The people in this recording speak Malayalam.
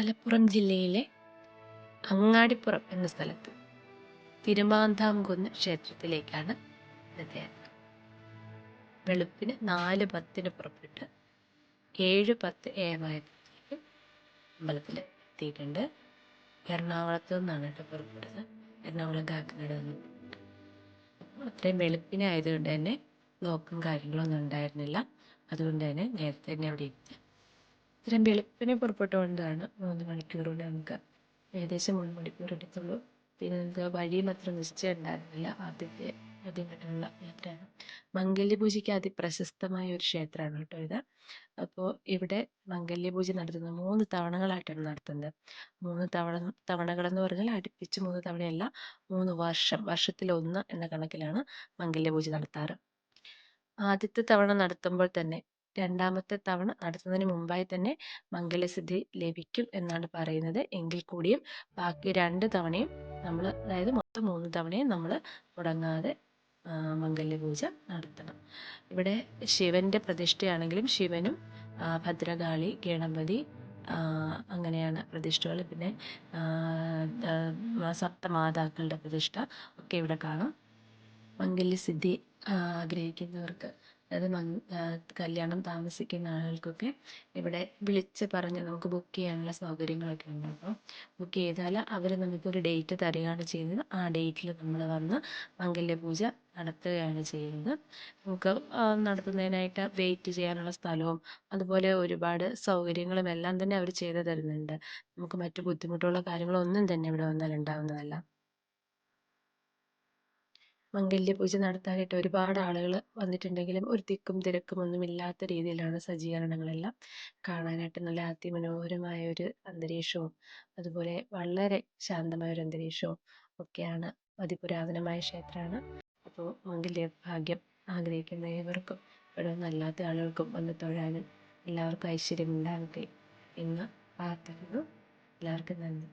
മലപ്പുറം ജില്ലയിലെ അങ്ങാടിപ്പുറം എന്ന സ്ഥലത്ത് തിരുമാന്താംകുന്ന് ക്ഷേത്രത്തിലേക്കാണ് ഇന്നത്തെ യാത്ര വെളുപ്പിന് നാല് പത്തിന് പുറപ്പെട്ട് ഏഴ് പത്ത് ഏഴായപ്പോഴത്തേക്കും അമ്പലത്തിൽ എത്തിയിട്ടുണ്ട്. എറണാകുളത്ത് നിന്നാണ് കേട്ടോ പുറപ്പെട്ടത് എറണാകുളം കാക്കനാട് നിന്ന് അത്രയും വെളുപ്പിനായതുകൊണ്ട് തന്നെ നോക്കും കാര്യങ്ങളൊന്നും ഉണ്ടായിരുന്നില്ല. അതുകൊണ്ട് തന്നെ നേരത്തെ തന്നെ അവിടെ എത്തി. ഇത്രയും വെളുപ്പിനെ പുറപ്പെട്ടുകൊണ്ടാണ് മൂന്ന് മണിക്കൂർ കൊണ്ട് നമുക്ക് ഏകദേശം മൂന്ന് മണിക്കൂർ എടുത്തുള്ളൂ. പിന്നെ എന്താ വഴിയും അത്ര നിശ്ചയം ഉണ്ടായിരുന്നില്ല ആദ്യത്തെ ആദ്യമായിട്ടുള്ള യാത്രയാണ്. മംഗല്യപൂജയ്ക്ക് അതിപ്രശസ്തമായ ഒരു ക്ഷേത്രമാണ് കേട്ടോ ഇത്. അപ്പോൾ ഇവിടെ മംഗല്യപൂജ നടത്തുന്നത് മൂന്ന് തവണകളായിട്ടാണ് നടത്തുന്നത്. മൂന്ന് തവണ തവണകളെന്ന് പറഞ്ഞാൽ അടുപ്പിച്ച് മൂന്ന് തവണയല്ല മൂന്ന് വർഷം വർഷത്തിലൊന്ന് എന്ന കണക്കിലാണ് മംഗല്യപൂജ നടത്താറ്. ആദ്യത്തെ തവണ നടത്തുമ്പോൾ തന്നെ രണ്ടാമത്തെ തവണ നടത്തുന്നതിന് മുമ്പായി തന്നെ മംഗലസിദ്ധി ലഭിക്കും എന്നാണ് പറയുന്നത്. എങ്കിൽ കൂടിയും ബാക്കി രണ്ട് തവണയും നമ്മൾ അതായത് മൊത്തം മൂന്ന് തവണയും നമ്മൾ മുടങ്ങാതെ മംഗല്യപൂജ നടത്തണം. ഇവിടെ ശിവന്റെ പ്രതിഷ്ഠയാണെങ്കിലും ശിവനും ഭദ്രകാളി ഗണപതി അങ്ങനെയാണ് പ്രതിഷ്ഠകൾ പിന്നെ സപ്തമാതാക്കളുടെ പ്രതിഷ്ഠ ഒക്കെ ഇവിടെ കാണാം. മംഗല്യസിദ്ധി ആഗ്രഹിക്കുന്നവർക്ക് അതായത് കല്യാണം താമസിക്കുന്ന ആളുകൾക്കൊക്കെ ഇവിടെ വിളിച്ച് പറഞ്ഞ് നമുക്ക് ബുക്ക് ചെയ്യാനുള്ള സൗകര്യങ്ങളൊക്കെ ഉണ്ട് അപ്പോൾ ബുക്ക് ചെയ്താൽ അവർ നമുക്കൊരു ഡേറ്റ് തരികയാണ് ചെയ്യുന്നത്. ആ ഡേറ്റിൽ നമ്മൾ വന്ന് മംഗല്യപൂജ നടത്തുകയാണ് ചെയ്യുന്നത്. നമുക്ക് നടത്തുന്നതിനായിട്ട് വെയിറ്റ് ചെയ്യാനുള്ള സ്ഥലവും അതുപോലെ ഒരുപാട് സൗകര്യങ്ങളും എല്ലാം തന്നെ അവർ ചെയ്തു തരുന്നുണ്ട്. നമുക്ക് മറ്റു ബുദ്ധിമുട്ടുള്ള കാര്യങ്ങളൊന്നും തന്നെ ഇവിടെ വന്നാൽ ഉണ്ടാവുന്നതല്ല. മംഗല്യപൂജ നടത്താനായിട്ട് ഒരുപാട് ആളുകൾ വന്നിട്ടുണ്ടെങ്കിലും ഒരു തിക്കും തിരക്കും ഒന്നും ഇല്ലാത്ത രീതിയിലാണ് സജ്ജീകരണങ്ങളെല്ലാം കാണാനായിട്ട് നല്ല അതിമനോഹരമായ ഒരു അന്തരീക്ഷവും അതുപോലെ വളരെ ശാന്തമായ ഒരു അന്തരീക്ഷവും ഒക്കെയാണ് അതിപുരാതനമായ ക്ഷേത്രമാണ്. അപ്പോൾ മംഗല്യ ഭാഗ്യം ആഗ്രഹിക്കുന്ന ഏവർക്കും ഇവിടെ നല്ലാത്ത ആളുകൾക്കും വന്ന് തൊഴാനും എല്ലാവർക്കും ഐശ്വര്യം ഉണ്ടാകട്ടെ എന്ന് പ്രാർത്ഥിക്കുന്നു. എല്ലാവർക്കും നന്ദി.